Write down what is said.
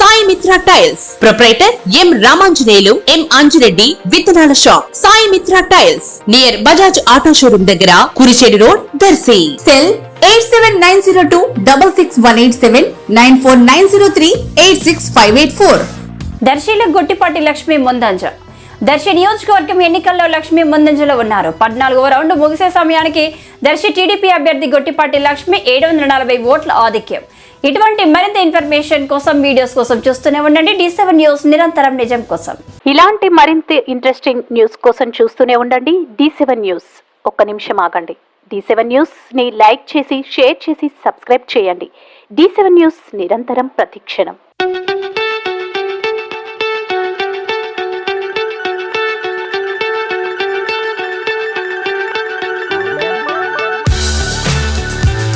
Sai Mitra tiles. Proprietor M Ramanjaneyulu M Anjireddy విత్తనాల shop. Sai Mitra tiles. Near Bajaj auto showroom దగ్గర Kurichedu road Darsi. Cell eight seven nine zero two double six one eight seven nine four nine zero three eight six five eight four. దర్శిలో Guttipati Lakshmi ముందంజ. దర్శి నియోజకవర్గం ఎన్నికల్లో లక్ష్మి ముందంజలో ఉన్నారు. పద్నాలుగవ round ముగిసే సమయానికి Darsi TDP అభ్యర్థి గొట్టిపాటి లక్ష్మి ఏడు వందల నలభై ఓట్ల ఆధిక్యం. ఇటువంటి మరింత ఇన్ఫర్మేషన్ కోసం వీడియోస్ కోసం చూస్తూనే ఉండండి. డి సెవెన్ న్యూస్ నిరంతరం నిజం కోసం. ఇలాంటి మరింత ఇంట్రెస్టింగ్ న్యూస్ కోసం చూస్తూనే ఉండండి. డి సెవెన్ న్యూస్ ఒక్క నిమిషం ఆగండి. డి సెవెన్ న్యూస్ని లైక్ చేసి షేర్ చేసి సబ్స్క్రైబ్ చేయండి. డి సెవెన్ న్యూస్ నిరంతరం ప్రతిక్షణం.